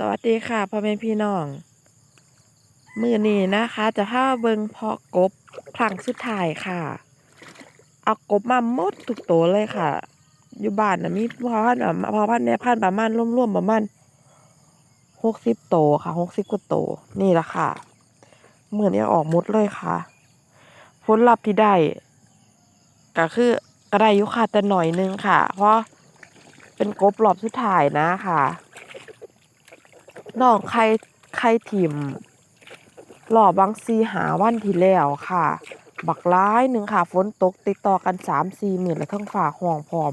สวัสดีค่ะพ่อแม่พี่น้อง มือนี้นะคะ จะพามาเบิงเพาะกบครั้งสุดท้ายค่ะ เอากบมาหมดทุกตัวเลยค่ะ อยู่บ้านนะมีพอพันธุ์แบบพอพันธุ์แม่พันธุ์ประมาณร่วมๆประมาณหกสิบตัวค่ะหกสิบกว่าตัวนี่แหละค่ะมือนี้ออกหมดเลยค่ะ ผลลัพธ์ที่ได้ก็คือก็ได้อยู่ค่ะแต่หน่อยนึงค่ะ เพราะเป็นกบรอบสุดท้ายนะค่ะ น้องไข่ไข่ถิ่มหล่อบางซีหาวันที่แล้วค่ะ บักร้ายหนึ่งค่ะฝนตกติดต่อกันสามสี่หมื่นและทั้งฝ่าห้องพร้อม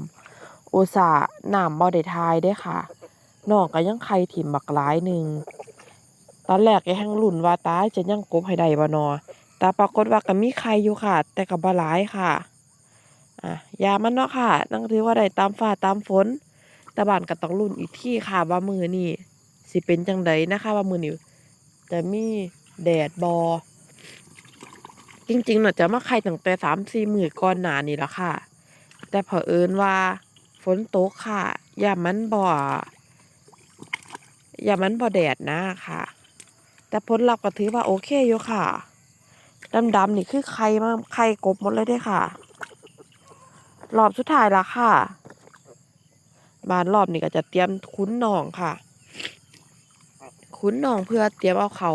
อุตส่าห์น้ำบ่ได้ทายเด้ค่ะน้องก็ยังไข่ถิ่มบักร้ายหนึ่งตอนแรกแกแห้งลุ่นว่าตายจะยังกบให้ได้บ่นอแต่ปรากฏว่าก็มีไข่อยู่ค่ะ แต่ก็บ่หลายค่ะอะยามันเนาะค่ะนั่งถือว่าได้ตามฟ้าตามฝนแต่บ้านก็ต้องลุ้นอีกที่ค่ะว่ามือนี่ สิเป็นจังไดนะคะ ว่ามือนี่จะมีแดดบอ จริงๆเนาะจะมาไข่ตั้งแต่สามสี่หมือก่อนหนานี่ละค่ะ แต่เผอิญว่า ฝนตกค่ะ อย่ามันบ่อย่ามันบ่แดดนะค่ะ แต่ผลลัพธ์ก็ถือว่าโอเคอยู่ค่ะดำๆนี่คือไข่มาไข่กบหมดเลยด้ค่ะรอบสุดท้ายละค่ะ บานรอบนี้ก็จะเตรียมคุ้นหนองค่ะ คุ้นหนองเพื่อเตรียมเอาเขา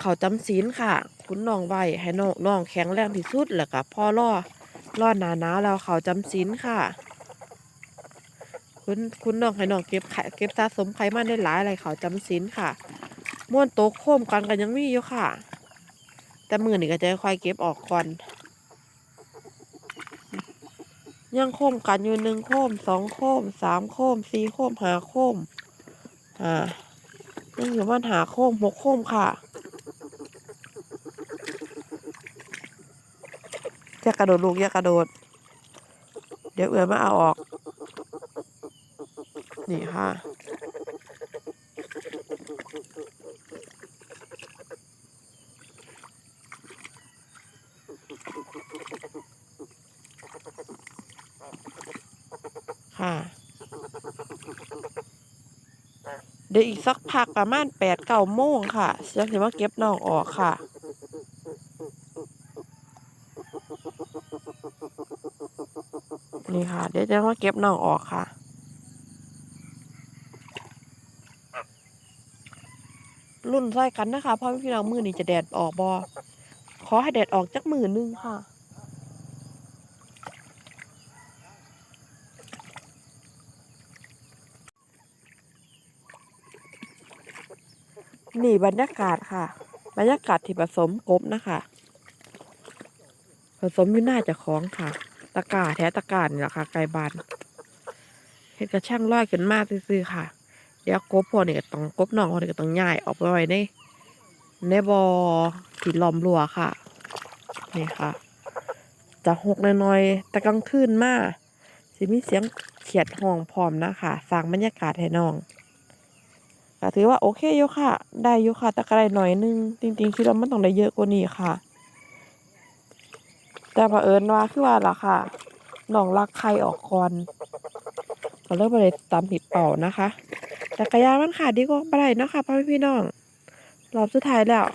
เขาจำศีลค่ะคุ้นหนองไว้ให้น้องน้องแข็งแรงที่สุดแล้วก็พ่อล่อล่อหนาหนาวแล้วเขาจำศีลค่ะ คุ้นคุ้นน้องให้น้องเก็บไข่เก็บสะสมไขมันได้หลายอะไรเขาจำศีลค่ะม้วนโต๊ะโค้มกันกันยังมีอยู่ค่ะ แต่มือนี่ก็จะค่อยเก็บออกก่อนยังโค้มกันอยู่หนึ่งโค้มสองโค้มสามโค้มสี่โค้มห้าโค้ม อ่ายังอยู่บ้านหาโค้มหกโค้มค่ะ อย่ากระโดดลูกอย่ากระโดด เดี๋ยวเอือมาเอาออก นี่ค่ะค่ะ เดี๋ยวอีกสักพักประมาณแปดเก้าโมงค่ะจะถือว่าเก็บน้องออกค่ะ นี่ค่ะ เดี๋ยวจะมาเก็บน้องออกค่ะรุ่นใส่กันนะคะเพราะพี่น้องมือนี่จะแดดออกบอขอให้แดดออกจักมือนึงค่ะ นี่บรรยากาศค่ะ บรรยากาศที่ผสมกบนะคะผสมอยู่หน้าจะคล้าของค่ะ ตะกร้าแท้ตะกร้านี่แหละค่ะ ไก่บานเฮ็ดกระช่างร้อยขึ้นมาซื่อๆค่ะ เดี๋ยวกบพอนี่ก็ต้องกบน้องพอนี่ก็ต้องย้ายออกไปไว้ในในบ่อที่ล้อมรั้วค่ะ นี่ค่ะ จะหกน้อยๆแต่กลางคืนมาสิมีเสียงเขียดห้องพร้อมนะคะสร้างบรรยากาศให้น้อง ก็ถือว่าโอเคอยู่ค่ะ ได้อยู่ค่ะแต่ก็ได้หน่อยนึง จริงๆคิดว่ามันต้องได้เยอะกว่านี้ค่ะ แต่เผอิญว่าคือว่าล่ะค่ะน้องลักไข่ออกก่อนก็เลยบ่ได้ตามผิดเป่านะคะ แต่กระยามันขาดดีกว่าบ่ได้เนาะค่ะพ่อพี่น้องรอบสุดท้ายแล้ว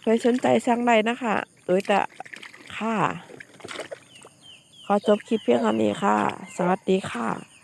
ใครสนใจสั่งได้นะคะเอ้ยแต่ค่ะ ขอจบคลิปเพียงเท่านี้ค่ะ สวัสดีค่ะ